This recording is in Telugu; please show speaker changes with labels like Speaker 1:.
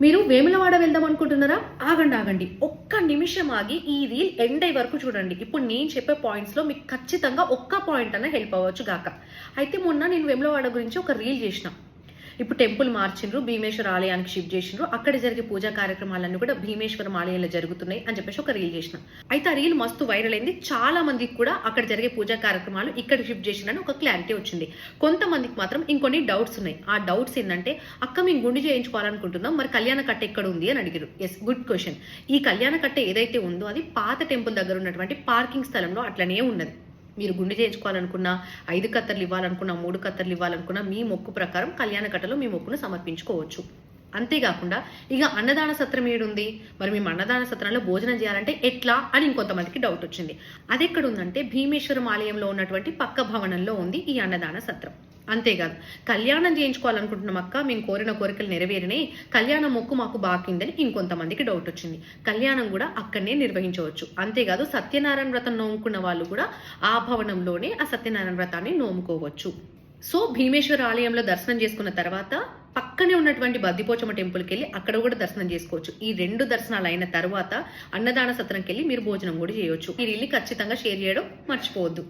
Speaker 1: మీరు వేములవాడ వెళ్దాం అనుకుంటున్నారా? ఆగండి ఆగండి. ఒక్క నిమిషం ఆగి ఈ రీల్ ఎండ్ అయ్యే వరకు చూడండి. ఇప్పుడు నేను చెప్పే పాయింట్స్లో మీకు ఖచ్చితంగా ఒక్క పాయింట్ అన్న హెల్ప్ అవ్వచ్చు గాక. అయితే మొన్న నేను వేములవాడ గురించి ఒక రీల్ చేసిన. ఇప్పుడు టెంపుల్ మార్చిండ్రు భీమేశ్వర ఆలయానికి షిఫ్ట్ చేసిండ్రు. అక్కడ జరిగే పూజా కార్యక్రమాలన్నీ కూడా భీమేశ్వరం ఆలయంలో జరుగుతున్నాయి అని చెప్పేసి ఒక రీల్ చేసిన. అయితే ఆ రీల్ మస్తు వైరల్ అయింది. చాలా మందికి కూడా అక్కడ జరిగే పూజా కార్యక్రమాలు ఇక్కడ షిఫ్ట్ చేసిందని ఒక క్లారిటీ వచ్చింది. కొంతమందికి మాత్రం ఇంకొన్ని డౌట్స్ ఉన్నాయి. ఆ డౌట్స్ ఏంటంటే అక్క మేము గుండు చేయించుకోవాలనుకుంటున్నాం. మరి కళ్యాణ కట్ట ఎక్కడ ఉంది? అని అడిగారు ఎస్ గుడ్ క్వశ్చన్ ఈ కళ్యాణ కట్ట ఏదైతే ఉందో అది పాత టెంపుల్ దగ్గర ఉన్నటువంటి పార్కింగ్ స్థలంలో అట్లనే ఉన్నది. మీరు గుండె చేయించుకోవాలనుకున్నా ఐదు కత్తర్లు ఇవ్వాలనుకున్నా మూడు కత్తర్లు ఇవ్వాలనుకున్నా మీ మొక్కు ప్రకారం కళ్యాణ కట్టలో మీ మొక్కును సమర్పించుకోవచ్చు. అంతేకాకుండా ఇక అన్నదాన సత్రం ఏడుంది? మరి మేము అన్నదాన సత్రంలో భోజనం చేయాలంటే ఎట్లా అని ఇంకొంతమందికి డౌట్ వచ్చింది. అది ఎక్కడ ఉందంటే భీమేశ్వరం ఆలయంలో ఉన్నటువంటి పక్క భవనంలో ఉంది ఈ అన్నదాన సత్రం. అంతేకాదు కళ్యాణం చేయించుకోవాలనుకుంటున్నాం అక్క మేము కోరిన కోరికలు నెరవేరినాయి కళ్యాణం మొక్కు మాకు బాకిందని ఇంకొంతమందికి డౌట్ వచ్చింది. కళ్యాణం కూడా అక్కడనే నిర్వహించవచ్చు. అంతేకాదు సత్యనారాయణ వ్రతం నోముకున్న వాళ్ళు కూడా ఆ భవనంలోనే ఆ సత్యనారాయణ వ్రతాన్ని నోముకోవచ్చు. సో భీమేశ్వర ఆలయంలో దర్శనం చేసుకున్న తర్వాత పక్కనే ఉన్నటువంటి బద్దిపోచమ్మ టెంపుల్కి వెళ్ళి అక్కడ కూడా దర్శనం చేసుకోవచ్చు. ఈ రెండు దర్శనాలు అయిన తర్వాత అన్నదాన సత్రంకి వెళ్ళి మీరు భోజనం కూడా చేయవచ్చు మీరు వెళ్ళి ఖచ్చితంగా షేర్ చేయడం మర్చిపోవద్దు.